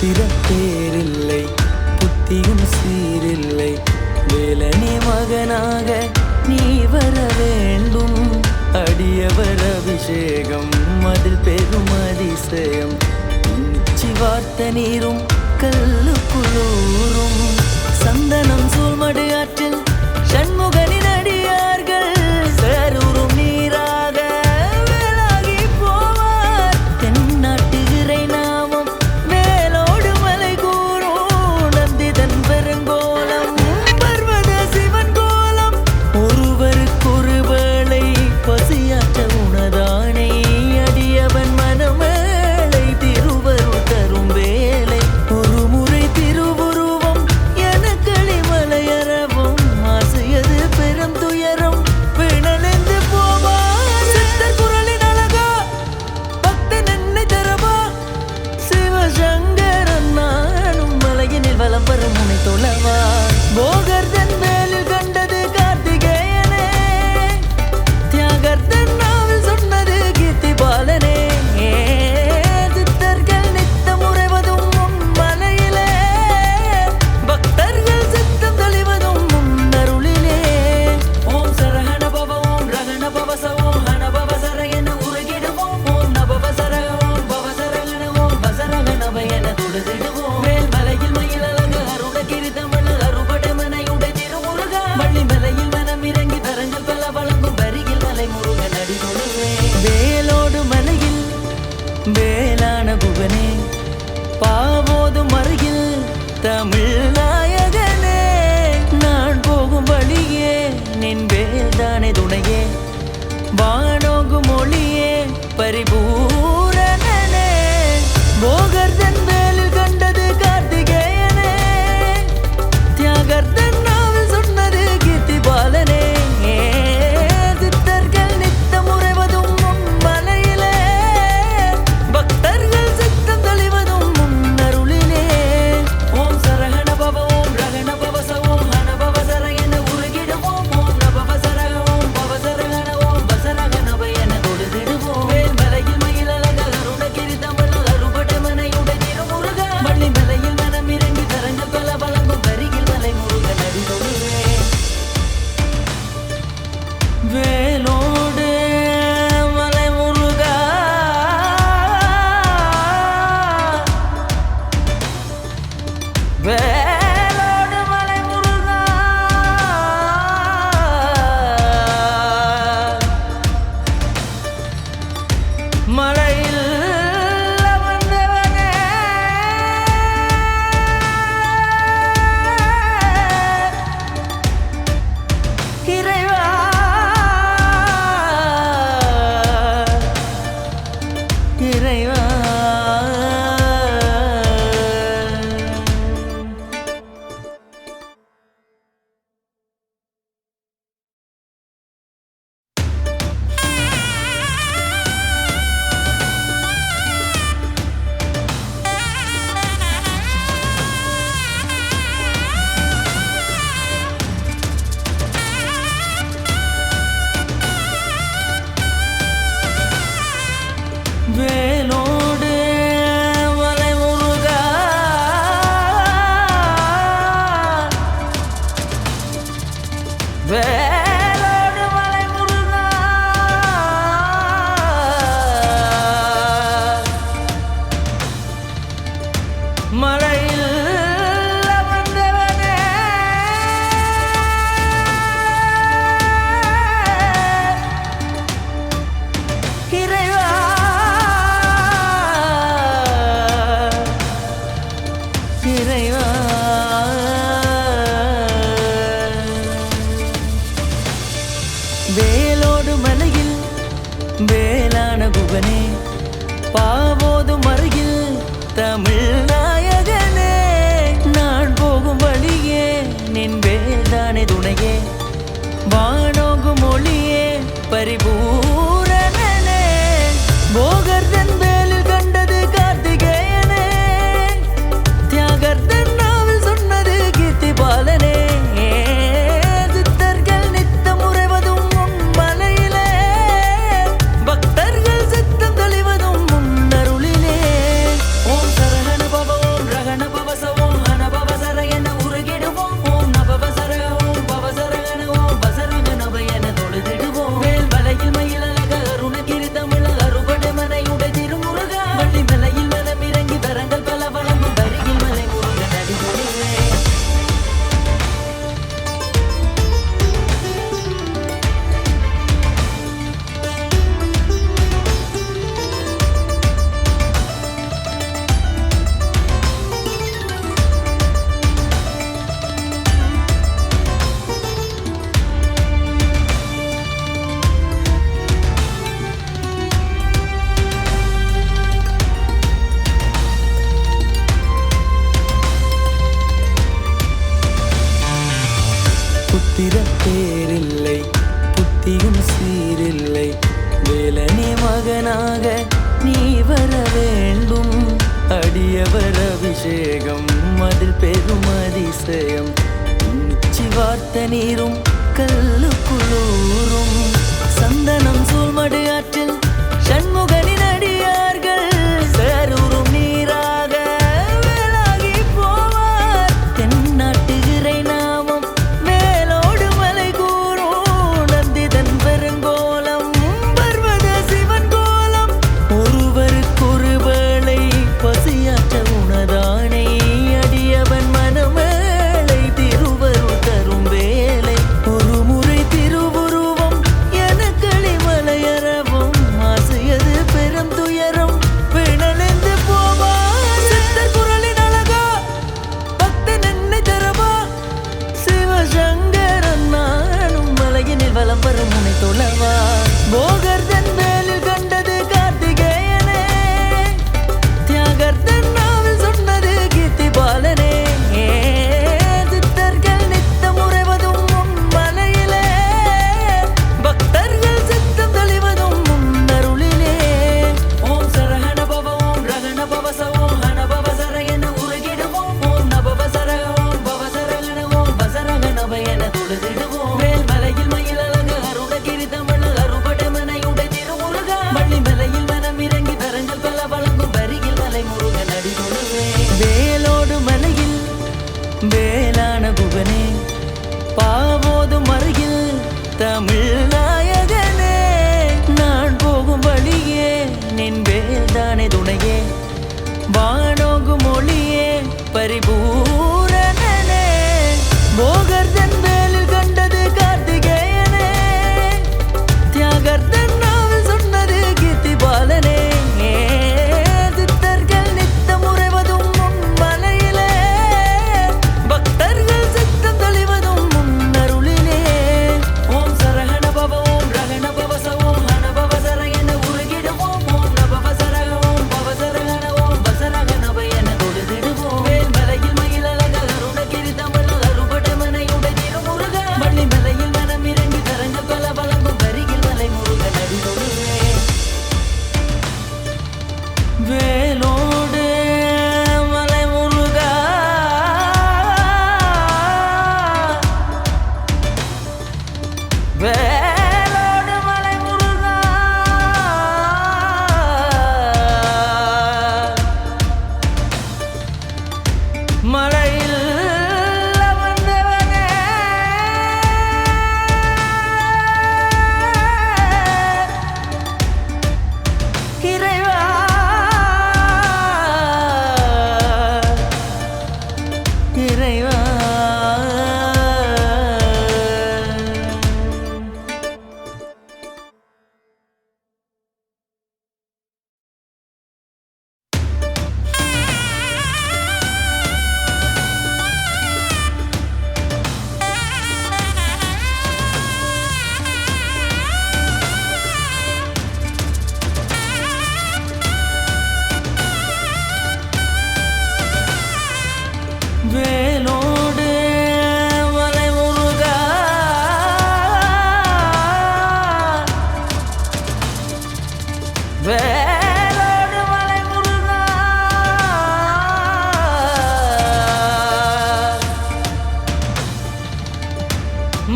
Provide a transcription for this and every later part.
புத்திரம் பேரில்லை புத்தியும் சீரில்லை. வேலனே மகனாக நீ வர வேண்டும். அடியவர் அபிஷேகம் அதில் பெரும் அதிசயம். வார்த்த நீரும் கல்லு குளூரும் சந்தனம் சூழ்மடு ஆற்றில் தமிழ் நாயகனே நான் போகும் வழியே நின் வேதானே துணையே. வானோகும் மொழியே பரிபூரணனே. போகர் அதிசயம் உச்சி வார்த்த நீரும் கல்லு குளூரும் சந்தனம் சூழ்மடு ஆற்றில் சண்முகனி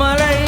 மலை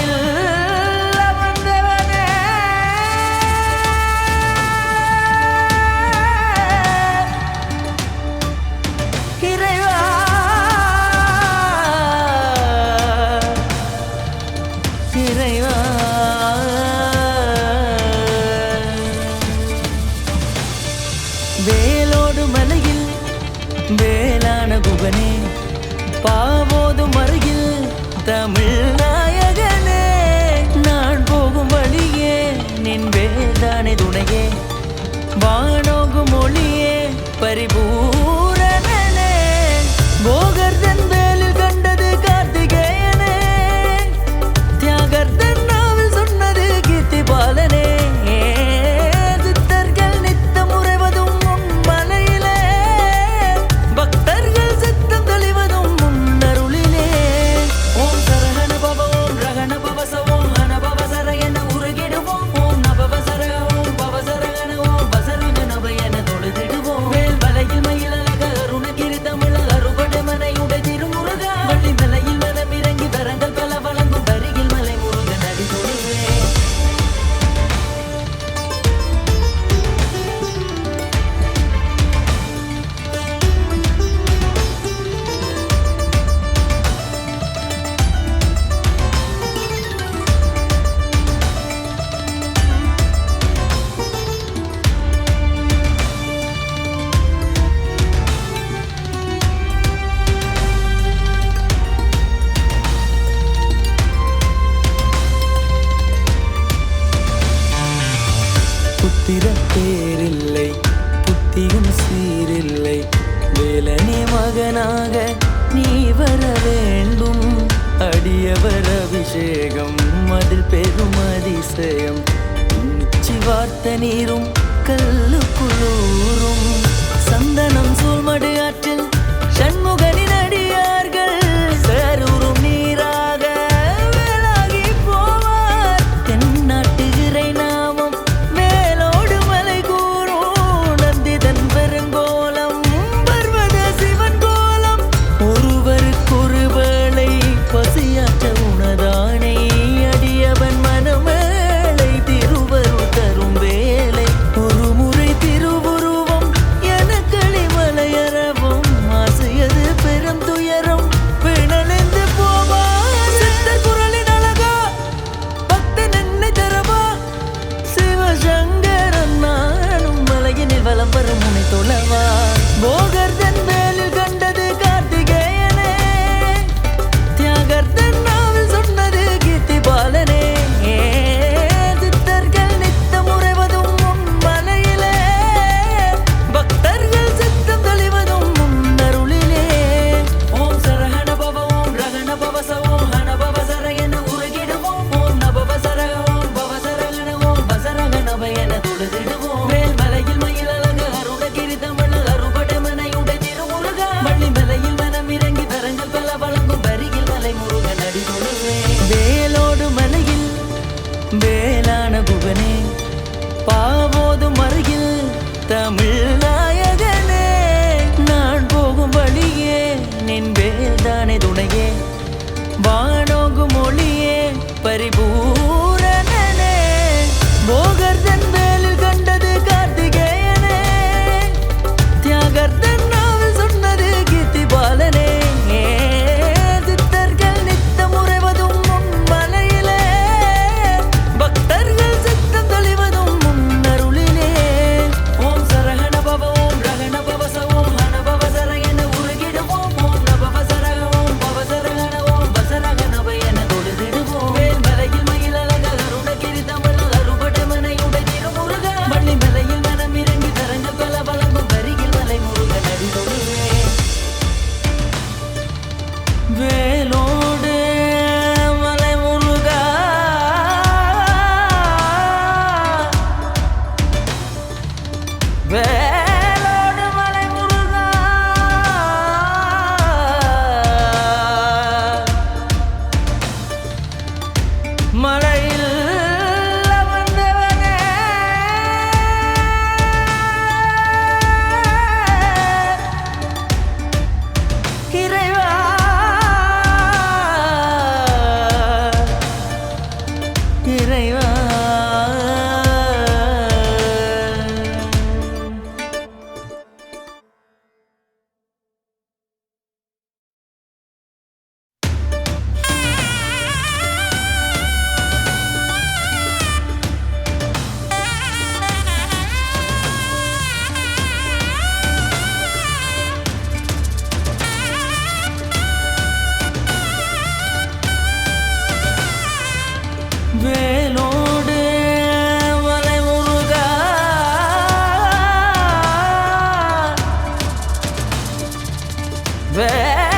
back.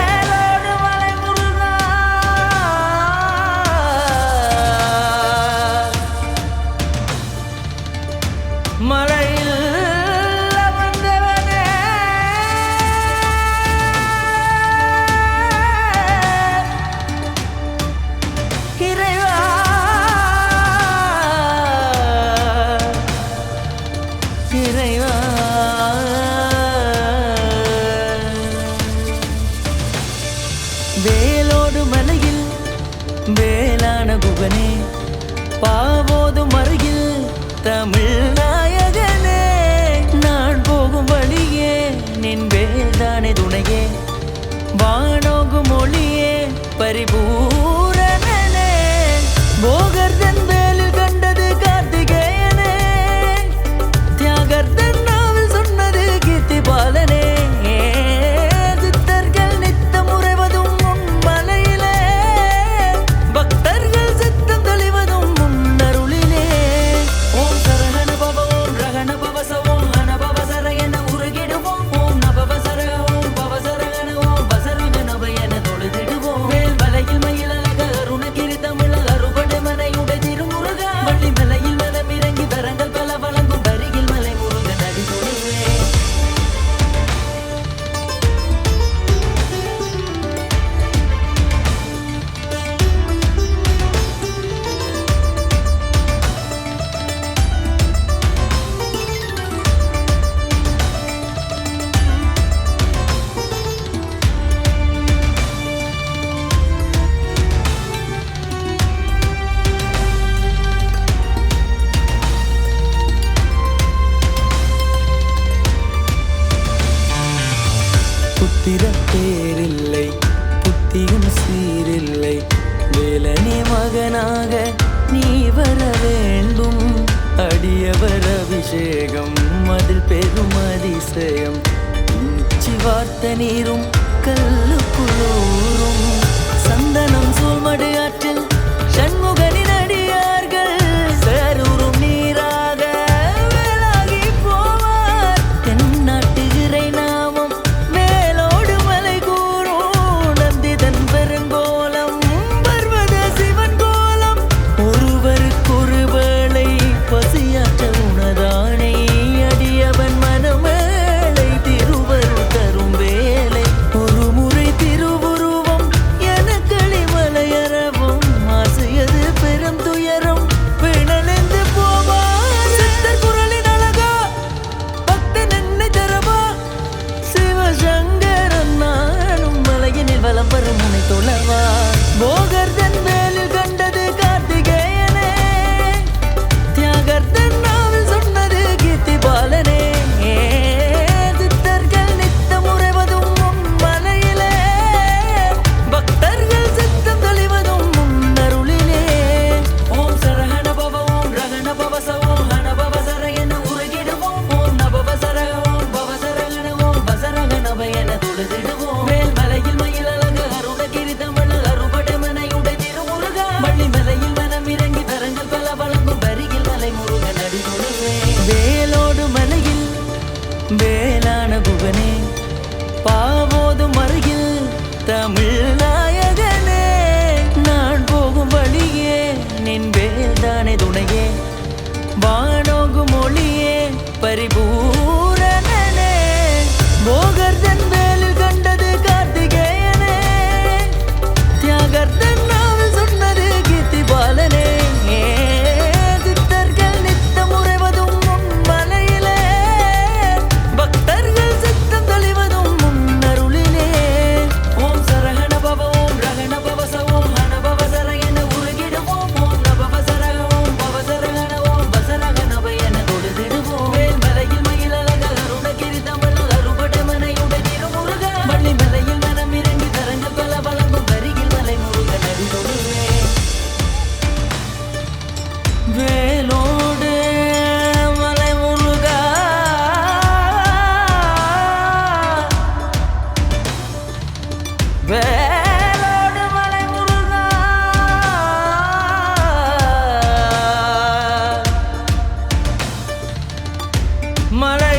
மழை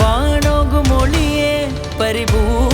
வானோகு மொழியே பரிபூரணனே